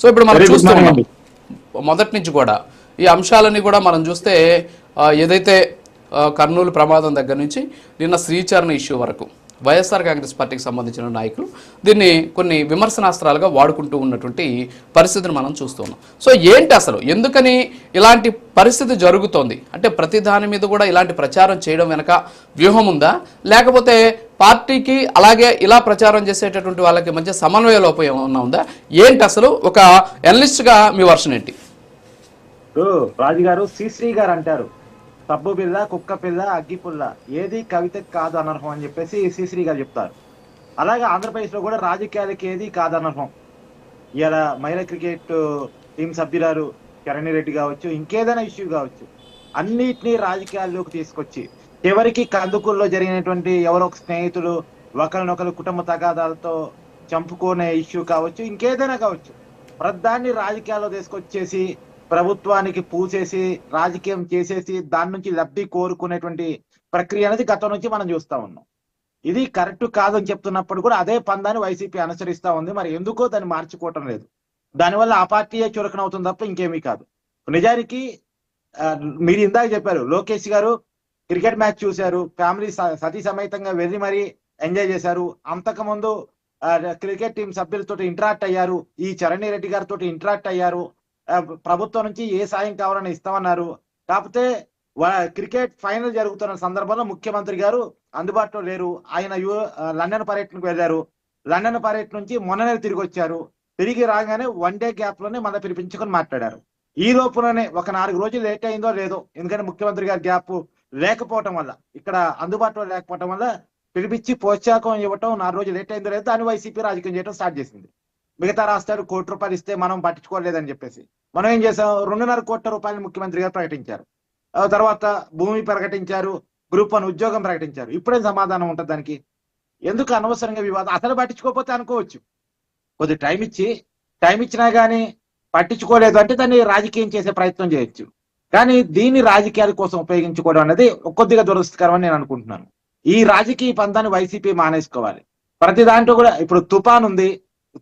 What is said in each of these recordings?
So ఇప్పుడు మనం morning మొదటి నుంచి కూడా ఈ అంశాలన్నీ కూడా మనం చూస్తే ఏదైతే కర్నూలు ప్రమాదం దగ్గర నుంచి నిన్న శ్రీచరణ ఇష్యూ వరకు వైఎస్ఆర్ కాంగ్రెస్ పార్టీకి సంబంధించిన నాయకులు దీన్ని కొన్ని విమర్శనాస్త్రాలుగా వాడుకుంటూ ఉన్నటువంటి పరిస్థితిని మనం చూస్తున్నాం. సో ఏంటి అసలు? ఎందుకని ఇలాంటి పరిస్థితి జరుగుతోంది? అంటే ప్రతి దాని మీద కూడా ఇలాంటి ప్రచారం చేయడం వెనక వ్యూహం ఉందా? లేకపోతే పార్టీకి అలాగే ఇలా ప్రచారం చేసేటటువంటి వాళ్ళకి మధ్య సమన్వయ లోపం ఏమన్నా ఉందా? ఏంటి అసలు ఒక ఎనలిస్ట్గా మీ వర్షన్ ఏంటి? రాజుగారు రాజు గారు శ్రీశ్రీ గారు అంటారు. సబ్బు పిల్ల కుక్క పిల్ల అగ్గిపుల్ల ఏది కవిత కాదు అనర్హం అని చెప్పేసి శ్రీశ్రీ గారు చెప్తారు. అలాగే ఆంధ్రప్రదేశ్లో కూడా రాజకీయాలకి ఏది కాదు అనర్హం. ఇలా మహిళా క్రికెట్ టీం సభ్యురాలు కిరణి రెడ్డి కావచ్చు ఇంకేదైనా ఇష్యూ కావచ్చు. అన్నిటినీ రాజకీయాల్లోకి తీసుకొచ్చి చివరికి కందుకూరులో జరిగినటువంటి ఎవరో ఒక స్నేహితులు ఒకరినొకరు కుటుంబ తగాదాలతో చంపుకునే ఇష్యూ కావచ్చు ఇంకేదైనా కావచ్చు. ప్రధాన్ని రాజకీయాల్లో తీసుకొచ్చేసి ప్రభుత్వానికి పూసేసి రాజకీయం చేసేసి దాని నుంచి లబ్ధి కోరుకునేటువంటి ప్రక్రియ అనేది గతం నుంచి మనం చూస్తా ఉన్నాం. ఇది కరెక్ట్ కాదని చెప్తున్నప్పుడు కూడా అదే పందాన్ని వైసీపీ అనుసరిస్తా ఉంది. మరి ఎందుకో దాన్ని మార్చుకోవటం లేదు. దానివల్ల ఆ పార్టీయే చురకన అవుతుంది తప్ప ఇంకేమీ కాదు. నిజానికి మీరు ఇందాక చెప్పారు లోకేష్ గారు క్రికెట్ మ్యాచ్ చూశారు ఫ్యామిలీ సతీ సమేతంగా వెళ్ళి మరీ ఎంజాయ్ చేశారు. అంతకుముందు క్రికెట్ టీం సభ్యులతో ఇంటరాక్ట్ అయ్యారు. ఈ చరణి రెడ్డి గారితో ఇంటరాక్ట్ అయ్యారు. ప్రభుత్వం నుంచి ఏ సాయం కావాలని ఇస్తామన్నారు. కాకపోతే క్రికెట్ ఫైనల్ జరుగుతున్న సందర్భంలో ముఖ్యమంత్రి గారు అందుబాటులో లేరు. ఆయన యు లండన్ పర్యటనకు వెళ్ళారు. లండన్ పర్యటన నుంచి మొన్ననే తిరిగి వచ్చారు. తిరిగి రాగానే వన్ డే గ్యాప్లోనే మళ్ళీ పిలిపించుకొని మాట్లాడారు. ఈ లోపులోనే ఒక నాలుగు రోజులు లేట్ అయిందో లేదో ఎందుకంటే ముఖ్యమంత్రి గారి గ్యాప్ లేకపోవటం వల్ల ఇక్కడ అందుబాటులో లేకపోవటం వల్ల పిలిపించి ప్రోత్సాహం ఇవ్వటం నాలుగు రోజులు లేట్ అయిందో తర్వాత దాన్ని వైసీపీ రాజకీయం చేయడం స్టార్ట్ చేసింది. మిగతా రాష్ట్రాలు కోటి రూపాయలు ఇస్తే మనం పట్టించుకోలేదని చెప్పేసి. మనం ఏం చేసాం? రెండున్నర కోట్ల రూపాయలు ముఖ్యమంత్రి గారు ప్రకటించారు. తర్వాత భూమి ప్రకటించారు గ్రూప్ వన్ ఉద్యోగం ప్రకటించారు. ఇప్పుడే సమాధానం ఉంటుంది దానికి? ఎందుకు అనవసరంగా వివాదం? అసలు పట్టించుకోకపోతే అనుకోవచ్చు. కొద్ది టైం ఇచ్చి టైం ఇచ్చినా కానీ పట్టించుకోలేదు అంటే దాన్ని రాజకీయం చేసే ప్రయత్నం చేయొచ్చు. కానీ దీన్ని రాజకీయాల కోసం ఉపయోగించుకోవడం అనేది కొద్దిగా దురదృష్టకరం అని నేను అనుకుంటున్నాను. ఈ రాజకీయ పందాన్ని వైసీపీ మానేసుకోవాలి. ప్రతి దాంట్లో కూడా ఇప్పుడు తుఫాన్ ఉంది.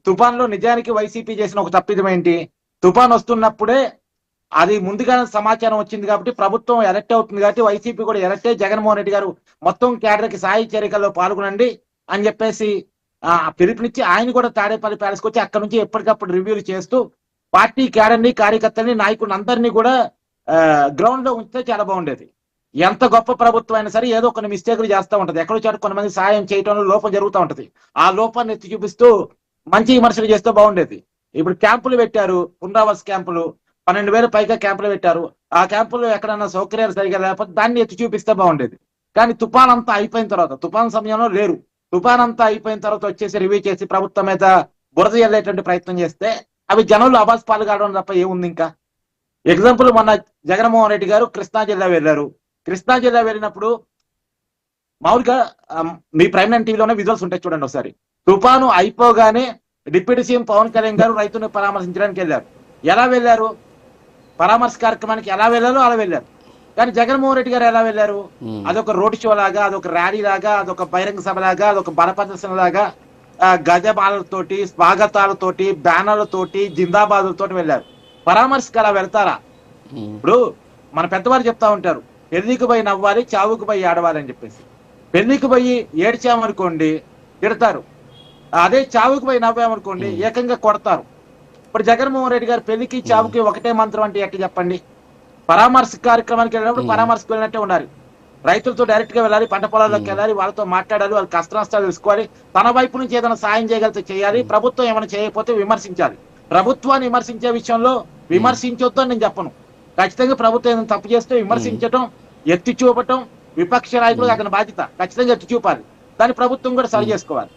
తుఫాన్లో నిజానికి వైసీపీ చేసిన ఒక తప్పిదం ఏంటి? తుఫాన్ వస్తున్నప్పుడే అది ముందుగానే సమాచారం వచ్చింది కాబట్టి ప్రభుత్వం ఎలక్ట్ అవుతుంది కాబట్టి వైసీపీ కూడా ఎలక్ట్ అయ్యి జగన్మోహన్ రెడ్డి గారు మొత్తం కేడర్కి సాయి చర్యల్లో పాల్గొనండి అని చెప్పేసి ఆ పిలుపునిచ్చి ఆయన కూడా తాడేపల్లి ప్యాలెస్కి వచ్చి అక్కడ నుంచి ఎప్పటికప్పుడు రివ్యూలు చేస్తూ పార్టీ క్యాడర్ని కార్యకర్తల్ని నాయకుని అందరినీ కూడా గ్రౌండ్లో ఉంచితే చాలా బాగుండేది. ఎంత గొప్ప ప్రభుత్వం అయినా సరే ఏదో కొన్ని మిస్టేక్లు చేస్తూ ఉంటది. ఎక్కడో చోట కొంతమంది సాయం చేయటంలో లోపం జరుగుతూ ఉంటది. ఆ లోపాన్ని ఎత్తి చూపిస్తూ మంచి విమర్శలు చేస్తే బాగుండేది. ఇప్పుడు క్యాంపులు పెట్టారు పునరావాస క్యాంపులు పన్నెండు వేల పైగా క్యాంపులు పెట్టారు. ఆ క్యాంపులో ఎక్కడన్నా సౌకర్యాలు సరిగా లేకపోతే దాన్ని ఎత్తి చూపిస్తే బాగుండేది. కానీ తుఫాన్ అంతా అయిపోయిన తర్వాత తుఫాన్ సమయంలో లేరు. తుఫాన్ అంతా అయిపోయిన తర్వాత వచ్చేసి రివ్యూ చేసి ప్రభుత్వం మీద బురద వెళ్ళేటువంటి ప్రయత్నం చేస్తే అవి జనంలో అబాస్ పాలు కావడం తప్ప ఏముంది ఇంకా? ఎగ్జాంపుల్ మొన్న జగన్మోహన్ రెడ్డి గారు కృష్ణా జిల్లా వెళ్ళారు. కృష్ణా జిల్లా వెళ్ళినప్పుడు మామూలుగా మీ ప్రైమ్ నైన్ టీవీలోనే విజువల్స్ ఉంటాయి చూడండి ఒకసారి. తుఫాను అయిపోగానే డిప్యూటీ సీఎం పవన్ కళ్యాణ్ గారు రైతులను పరామర్శించడానికి వెళ్ళారు. ఎలా వెళ్ళారు? పరామర్శ కార్యక్రమానికి ఎలా వెళ్ళారో అలా వెళ్ళారు. కానీ జగన్మోహన్ రెడ్డి గారు ఎలా వెళ్ళారు. అదొక రోడ్ షో లాగా అదొక ర్యాలీ లాగా అదొక బహిరంగ సభ లాగా అదొక బల ప్రదర్శన లాగా ఆ, గజమాలతోటి స్వాగతాలతోటి బ్యానర్లతోటి జిందాబాదులతోటి వెళ్ళారు. పరామర్శకు అలా వెళ్తారా. ఇప్పుడు మన పెద్దవారు చెప్తా ఉంటారు పెళ్ళికి పోయి నవ్వాలి చావుకు పోయి ఆడవాలి అని చెప్పేసి. పెళ్ళికి పోయి ఏడ్చామనుకోండి తిడతారు. అదే చావుకు పోయి నవ్వామనుకోండి ఏకంగా కొడతారు. ఇప్పుడు జగన్మోహన్ రెడ్డి గారు పెళ్ళికి చావుకి ఒకటే మంత్రం అంటే ఎట్లా చెప్పండి? పరామర్శ కార్యక్రమానికి వెళ్ళినప్పుడు. పరామర్శకు వెళ్ళినట్టే ఉండాలి. రైతులతో డైరెక్ట్గా వెళ్ళాలి పంట పొలాల్లోకి వెళ్ళాలి వాళ్ళతో మాట్లాడాలి వాళ్ళ కష్ట నష్టాలు తెలుసుకోవాలి. తన వైపు నుంచి ఏదైనా సాయం చేయగలిగితే చేయాలి ప్రభుత్వం ఏమైనా చేయకపోతే విమర్శించాలి. ప్రభుత్వాన్ని విమర్శించే విషయంలో విమర్శించొద్దు అని నేను చెప్పను. ఖచ్చితంగా ప్రభుత్వం ఏదైనా తప్పు చేస్తే విమర్శించటం ఎత్తి చూపటం విపక్ష నాయకుడు అతని బాధ్యత. ఖచ్చితంగా ఎత్తి చూపాలి. దాన్ని ప్రభుత్వం కూడా సరి చేసుకోవాలి.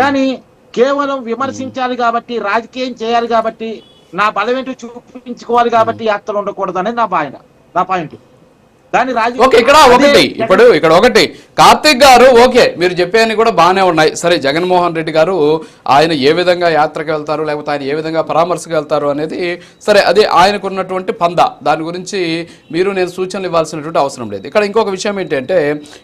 కానీ కేవలం విమర్శించాలి కాబట్టి రాజకీయం చేయాలి కాబట్టి నా బలం ఏంటో చూపించుకోవాలి కాబట్టి యాత్రలు ఉండకూడదు అనేది నా పాయింట్ నా పాయింట్. దాని రాజు ఓకే ఇక్కడ ఒకటి ఇప్పుడు ఇక్కడ ఒకటి. కార్తిక్ గారు ఓకే మీరు చెప్పేవన్నీ కూడా బాగానే ఉన్నాయి. సరే జగన్మోహన్ రెడ్డి గారు ఆయన ఏ విధంగా యాత్రకు వెళ్తారు లేకపోతే ఆయన ఏ విధంగా పరామర్శకు వెళ్తారు అనేది సరే అది ఆయనకు ఉన్నటువంటి పంద. దాని గురించి మీరు నేను సూచనలు ఇవ్వాల్సినటువంటి అవసరం లేదు. ఇక్కడ ఇంకొక విషయం ఏంటంటే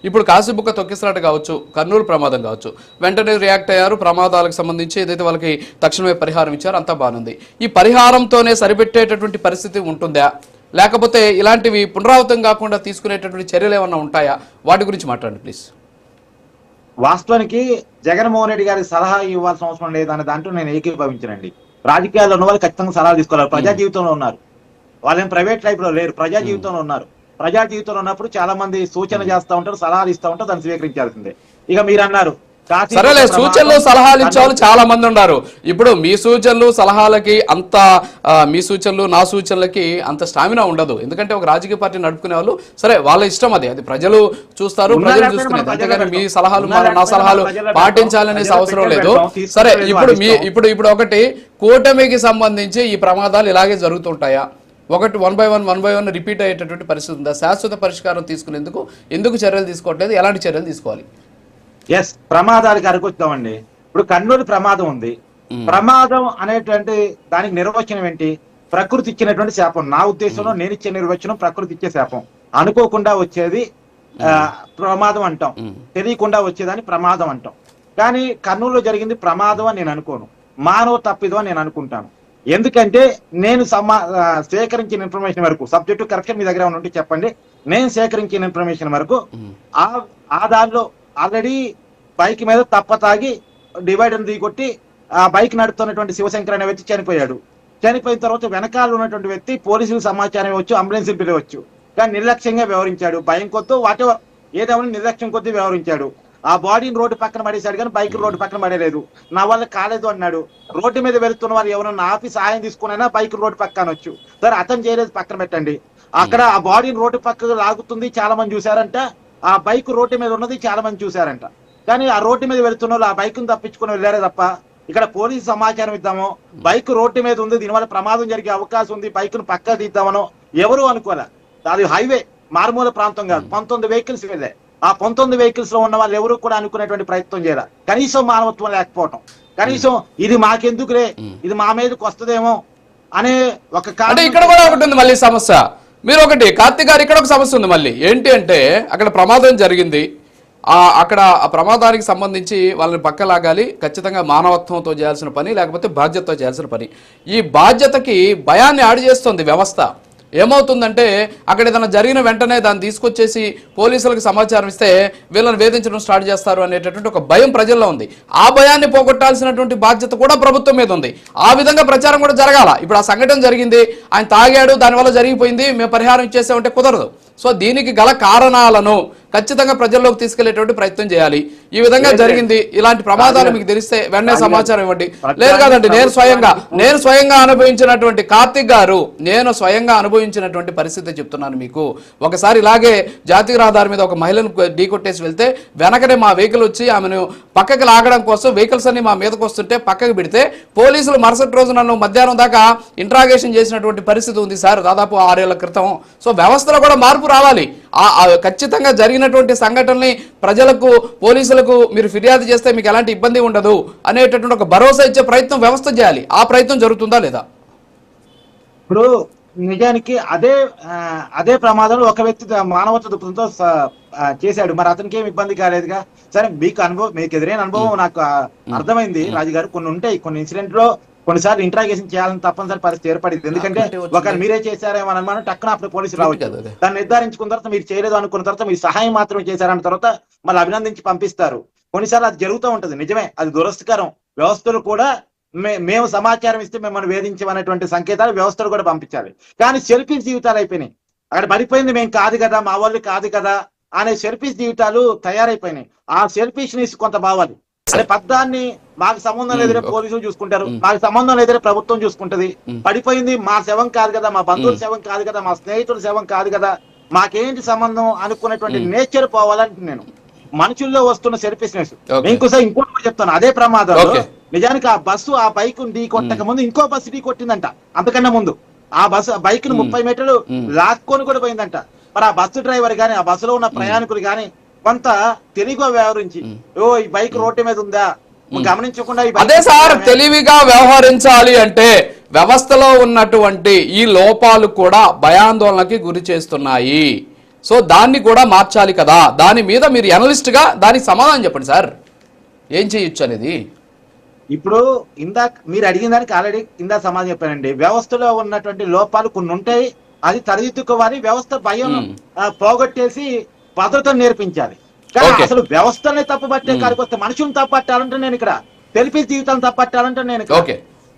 ఇప్పుడు కాశీబుక్క తొక్కిసలాట కావచ్చు కర్నూలు ప్రమాదం కావచ్చు. వెంటనే రియాక్ట్ అయ్యారు ప్రమాదాలకు సంబంధించి ఏదైతే వాళ్ళకి తక్షణమే పరిహారం ఇచ్చారో అంతా బాగుంది. ఈ పరిహారంతోనే సరిపెట్టేటటువంటి పరిస్థితి ఉంటుందా? లేకపోతే ఇలాంటివి పునరావృతం కాకుండా తీసుకునేటటువంటి చర్యలు ఏమన్నా ఉంటాయా? వాటి గురించి మాట్లాడండి ప్లీజ్ వాస్తవానికి జగన్మోహన్ రెడ్డి గారికి సలహా ఇవ్వాల్సిన అవసరం లేదనే దాంట్లో నేను ఏకీభవించనండి. రాజకీయాల్లో ఉన్న వాళ్ళు ఖచ్చితంగా సలహా తీసుకోవాలి. ప్రజా జీవితంలో ఉన్నారు. వాళ్ళేం ప్రైవేట్ లైఫ్లో లేరు. ప్రజా జీవితంలో ఉన్నారు. ప్రజా జీవితంలో ఉన్నప్పుడు చాలా మంది సూచన చేస్తా ఉంటారు సలహాలు ఇస్తా ఉంటారు దాన్ని స్వీకరించాల్సిందే. ఇక మీరు అన్నారు సరేలే సూచనలు సలహాలు ఇచ్చే వాళ్ళు చాలా మంది ఉన్నారు. ఇప్పుడు మీ సూచనలు సలహాలకి అంత మీ సూచనలు నా సూచనలకి అంత స్టామినా ఉండదు. ఎందుకంటే ఒక రాజకీయ పార్టీ నడుపుకునే వాళ్ళు సరే వాళ్ళ ఇష్టం అది. అది ప్రజలు చూస్తారు ప్రజలు చూసుకునేది. అంతేగాని మీ సలహాలు నా సలహాలు పాటించాలనేసి. అవసరం లేదు. సరే ఇప్పుడు మీ. ఇప్పుడు ఇప్పుడు ఒకటి కూటమికి సంబంధించి ఈ ప్రమాదాలు ఇలాగే జరుగుతుంటాయా? ఒకటి one by one one by one repeat అయ్యేటటువంటి పరిస్థితి ఉందా? శాశ్వత పరిష్కారం తీసుకునేందుకు ఎందుకు చర్యలు తీసుకోవట్లేదు? ఎలాంటి చర్యలు తీసుకోవాలి? ఎస్ ప్రమాదాలకు అరుకొచ్చామండి ఇప్పుడు కర్నూలు ప్రమాదం ఉంది. మ్మ్. ప్రమాదం అనేటువంటి దానికి నిర్వచనం ఏంటి? ప్రకృతి ఇచ్చినటువంటి శాపం. నా ఉద్దేశంలో నేను ఇచ్చే నిర్వచనం ప్రకృతి ఇచ్చే శాపం. అనుకోకుండా వచ్చేది ఆ, ప్రమాదం అంటాం. తెలియకుండా వచ్చేదాన్ని ప్రమాదం అంటాం. కానీ కర్నూలులో జరిగింది ప్రమాదం అని నేను అనుకోను. మానవ తప్పిదం అని నేను అనుకుంటాను. ఎందుకంటే నేను సమా సేకరించిన ఇన్ఫర్మేషన్ వరకు సబ్జెక్టు కరెక్షన్ మీ దగ్గర ఉంటే చెప్పండి. నేను సేకరించిన ఇన్ఫర్మేషన్ వరకు ఆ దానిలో ఆల్రెడీ బైక్ మీద తప్ప తాగి డివైడర్ దిగొట్టి ఆ బైక్ నడుపుతున్నటువంటి శివశంకర్ అనే వ్యక్తి చనిపోయాడు. చనిపోయిన తర్వాత వెనకాల ఉన్నటువంటి వ్యక్తి పోలీసులు సమాచారం ఇవ్వచ్చు అంబులెన్స్ పిలవచ్చు. కానీ నిర్లక్ష్యంగా వ్యవహరించాడు. భయం కొద్దు వాటెవర్ ఏదేమైనా నిర్లక్ష్యం కొద్దీ వ్యవహరించాడు. ఆ బాడీని రోడ్డు పక్కన పడేశాడు కానీ బైక్ రోడ్డు పక్కన పడేలేదు. నా వల్ల కాలేదు అన్నాడు. రోడ్డు మీద వెళ్తున్న వాళ్ళు ఎవరన్నా ఆపి సాయం తీసుకున్నా బైక్ రోడ్డు పక్కన వచ్చు. సరే అతను చేయలేదు పక్కన పెట్టండి. అక్కడ ఆ బాడీని రోడ్డు పక్కకు లాగుతుంది చాలా మంది చూసారంటే ఆ బైక్ రోడ్డు మీద ఉన్నది చాలా మంది చూసారంట కానీ ఆ రోడ్డు మీద వెళ్తున్న వాళ్ళు ఆ బైక్ తప్పించుకుని వెళ్ళారే తప్ప ఇక్కడ పోలీసు సమాచారం ఇద్దామో బైక్ రోడ్డు మీద ఉంది దీనివల్ల ప్రమాదం జరిగే అవకాశం ఉంది బైక్ను పక్క తీద్దామనో ఎవరు అనుకోలే. అది హైవే మారుమూల ప్రాంతం కాదు పంతొమ్మిది వెహికల్స్ వెళ్ళాయి. ఆ పంతొమ్మిది వెహికల్స్లో ఉన్న వాళ్ళు ఎవరు కూడా అనుకునేటువంటి ప్రయత్నం చేయాలి. కనీసం మానవత్వం లేకపోవటం. కనీసం ఇది మాకెందుకులే ఇది మా మీదకి వస్తుందేమో అనే ఒక ఇక్కడ కూడా ఒకటి ఉంది మళ్ళీ సమస్య. మీరు ఒకటి కార్తీక్ గారు ఇక్కడ ఒక సమస్య ఉంది మళ్ళీ. ఏంటి అంటే అక్కడ ప్రమాదం జరిగింది. ఆ అక్కడ ఆ ప్రమాదానికి సంబంధించి వాళ్ళని పక్క లాగాలి ఖచ్చితంగా మానవత్వంతో చేయాల్సిన పని లేకపోతే బాధ్యతతో చేయాల్సిన పని. ఈ బాధ్యతకి భయాన్ని ఆడి చేస్తుంది వ్యవస్థ. ఏమవుతుందంటే అక్కడ ఏదైనా జరిగిన వెంటనే దాన్ని తీసుకొచ్చేసి పోలీసులకు సమాచారం ఇస్తే వీళ్ళని వేధించడం స్టార్ట్ చేస్తారు అనేటటువంటి ఒక భయం ప్రజల్లో ఉంది. ఆ భయాన్ని పోగొట్టాల్సినటువంటి బాధ్యత కూడా ప్రభుత్వం మీద ఉంది. ఆ విధంగా ప్రచారం కూడా జరగాల. ఇప్పుడు ఆ సంఘటన జరిగింది. ఆయన తాగాడు దానివల్ల జరిగిపోయింది. మేము పరిహారం ఇచ్చేసామంటే కుదరదు. సో దీనికి గల కారణాలను ఖచ్చితంగా ప్రజల్లోకి తీసుకెళ్ళేటువంటి ప్రయత్నం చేయాలి. ఈ విధంగా జరిగింది. ఇలాంటి ప్రమాదాలు మీకు తెలిస్తే వెంటనే సమాచారం ఇవ్వండి. లేదు కాదండి నేను స్వయంగా నేను స్వయంగా అనుభవించినటువంటి కార్తిక్ గారు నేను స్వయంగా అనుభవించినటువంటి పరిస్థితి చెప్తున్నాను మీకు. ఒకసారి ఇలాగే జాతీయ రహదారి మీద ఒక మహిళను ఢీ కొట్టేసి వెళ్తే వెనకనే మా వెహికల్ వచ్చి ఆమెను పక్కకి లాగడం కోసం వెహికల్స్ అన్ని మా మీదకి వస్తుంటే పక్కకి పెడితే పోలీసులు మరుసటి రోజు నన్ను మధ్యాహ్నం దాకా ఇంట్రాగేషన్ చేసినటువంటి పరిస్థితి ఉంది సార్ దాదాపు ఆరేళ్ళ క్రితం. సో వ్యవస్థలో కూడా మార్పు రావాలి. ఖచ్చితంగా జరిగినటువంటి సంఘటనల్ని ప్రజలకు పోలీసులకు మీరు ఫిర్యాదు చేస్తే మీకు ఎలాంటి ఇబ్బంది ఉండదు అనేటటువంటి ఒక భరోసా ఇచ్చే ప్రయత్నం వ్యవస్థ చేయాలి. ఆ ప్రయత్నం జరుగుతుందా లేదా? ఇప్పుడు నిజానికి అదే అదే ప్రమాదంలో ఒక వ్యక్తి మానవత్వ దృక్పథంతో చేశాడు. మరి అతనికి ఏమి ఇబ్బంది కాలేదుగా? సరే మీకు అనుభవం మీకు ఎదురైన అనుభవం నాకు అర్థమైంది రాజుగారు. కొన్ని ఉంటాయి. కొన్ని ఇన్సిడెంట్లో కొన్నిసార్లు ఇంట్రాగేషన్ చేయాలని తప్పనిసరి పరిస్థితి ఏర్పడింది. ఎందుకంటే. ఒకరు మీరే చేశారేమో అని అనుమానం టక్కున అప్పుడు పోలీసులు రావచ్చు. దాన్ని నిర్ధారించుకున్న తర్వాత మీరు చేయలేదు అనుకున్న తర్వాత మీరు సహాయం మాత్రమే చేశారన్న తర్వాత మళ్ళీ అభినందించి పంపిస్తారు. కొన్నిసార్లు అది జరుగుతూ ఉంటది. నిజమే అది దురస్థకరం వ్యవస్థలు కూడా మేము సమాచారం ఇస్తే మిమ్మల్ని వేధించమనేటువంటి సంకేతాలు వ్యవస్థలు కూడా పంపించాలి. కానీ సెల్ఫీస్ జీవితాలు అయిపోయినాయి. అక్కడ పడిపోయింది మేము కాదు కదా మా వాళ్ళు కాదు కదా అనే సెల్ఫీస్ జీవితాలు తయారైపోయినాయి. ఆ సెల్ఫీస్ కొంత బావాలి. అనే పద్దాన్ని మాకు సంబంధం లేదనే పోలీసులు చూసుకుంటారు. మాకు సంబంధం లేదనే ప్రభుత్వం చూసుకుంటది. పడిపోయింది మా శవం కాదు కదా మా బంధువుల శవం కాదు కదా మా స్నేహితుల శవం కాదు కదా. మాకేంటి సంబంధం అనుకున్నటువంటి నేచర్ పోవాలంటే నేను మనుషుల్లో వస్తున్న సెల్ఫిష్నెస్ Okay. ఇంకోసారి ఇంకోటి కూడా చెప్తాను. అదే ప్రమాదంలో. నిజానికి ఆ బస్సు ఆ బైక్ ఢీ కొట్టక ముందు ఇంకో బస్సు ఢీ కొట్టిందంట. అంతకన్నా ముందు. ఆ బస్సు బైక్ను ముప్పై మీటర్లు లాక్కొని కూడా పోయిందంట. మరి ఆ బస్సు డ్రైవర్ గాని ఆ బస్సులో ఉన్న ప్రయాణికులు గాని కొంత తెలివిగా వ్యవహరించి. ఓ ఈ బైక్ రోడ్డు మీద ఉందా? గమనించకుండా అదే సార్ తెలివిగా వ్యవహరించాలి అంటే వ్యవస్థలో ఉన్నటువంటి ఈ లోపాలు కూడా భయాందోళనకి గురి చేస్తున్నాయి. సో దాన్ని కూడా మార్చాలి కదా. దాని మీద మీరు గా దానికి సమాధానం చెప్పండి సార్. ఏం చేయొచ్చు అనేది? ఇప్పుడు ఇందాక మీరు అడిగిన దానికి ఆల్రెడీ ఇందాక సమాధానం చెప్పానండి. వ్యవస్థలో ఉన్నటువంటి లోపాలు కొన్ని ఉంటాయి అది తరదిద్దుకోవాలి వ్యవస్థ భయం పోగొట్టేసి భద్రతను నేర్పించాలి. కానీ. అసలు వ్యవస్థనే తప్పు పట్టే కాడికి వస్తే మనుషులను తప్పట్టాలంటే నేను ఇక్కడ తెలిపి జీవితాన్ని తప్పట్టాలంటే నేను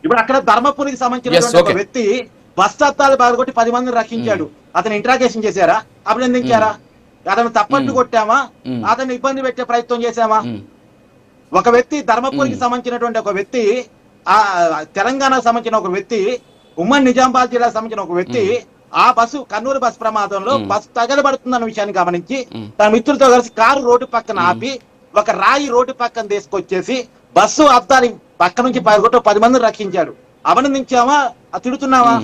ఇప్పుడు అక్కడ ధర్మపురికి సంబంధించిన ఒక. వ్యక్తి బస్ అద్దాలు బాగొట్టి పది మందిని రక్షించాడు. అతను ఇంట్రాగేషన్ చేశారా? అభినందించారా అతను తప్పట్టు కొట్టామా? మ్మ్. అతన్ని ఇబ్బంది పెట్టే ప్రయత్నం చేశామా? ఒక వ్యక్తి ధర్మపురికి సంబంధించినటువంటి ఒక వ్యక్తి ఆ తెలంగాణకు సంబంధించిన ఒక వ్యక్తి ఉమ్మడి నిజామాబాద్ జిల్లాకు సంబంధించిన ఒక వ్యక్తి ఆ బస్సు కర్నూలు బస్ ప్రమాదంలో బస్సు తగలబడుతుందన్న విషయాన్ని గమనించి. తన మిత్రులతో కలిసి కారు రోడ్డు పక్కన ఆపి ఒక రాయి రోడ్డు పక్కన తీసుకొచ్చేసి బస్సు అద్దాలి పక్క నుంచి పది మందిని రక్షించాడు. అభినందించామా తిడుతున్నావా.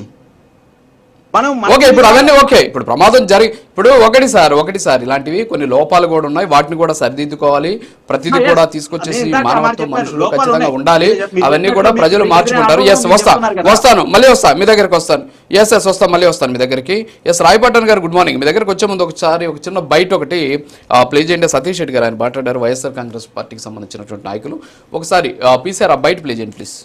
మనం ఓకే ఇప్పుడు అవన్నీ ఓకే ఇప్పుడు ప్రమాదం జరిగి ఇప్పుడు ఒకటి సార్ ఒకటి సార్. ఇలాంటివి కొన్ని లోపాలు కూడా ఉన్నాయి. వాటిని కూడా సరిదిద్దుకోవాలి. ప్రతిదీ. కూడా తీసుకొచ్చేసి మానవత్వం. మనుషులు ఖచ్చితంగా. ఉండాలి. అవన్నీ కూడా ప్రజలు మార్చుకుంటారు. ఎస్ వస్తా. వస్తాను. మళ్ళీ వస్తాను మీ దగ్గరికి వస్తాను. ఎస్ ఎస్ వస్తాను మళ్ళీ వస్తాను మీ దగ్గరికి. ఎస్ రాయపట్టణ్ గారు గుడ్ మార్నింగ్ మీ దగ్గరికి వచ్చే ముందు ఒకసారి ఒక చిన్న బయట ఒకటి ప్లే చేయండి. సతీష్ రెడ్డి గారు ఆయన మాట్లాడారు. వైఎస్ఆర్ కాంగ్రెస్ పార్టీకి సంబంధించినటువంటి నాయకులు. ఒకసారి పీసీఆర్ ఆ బయట ప్లే చేయండి ప్లీజ్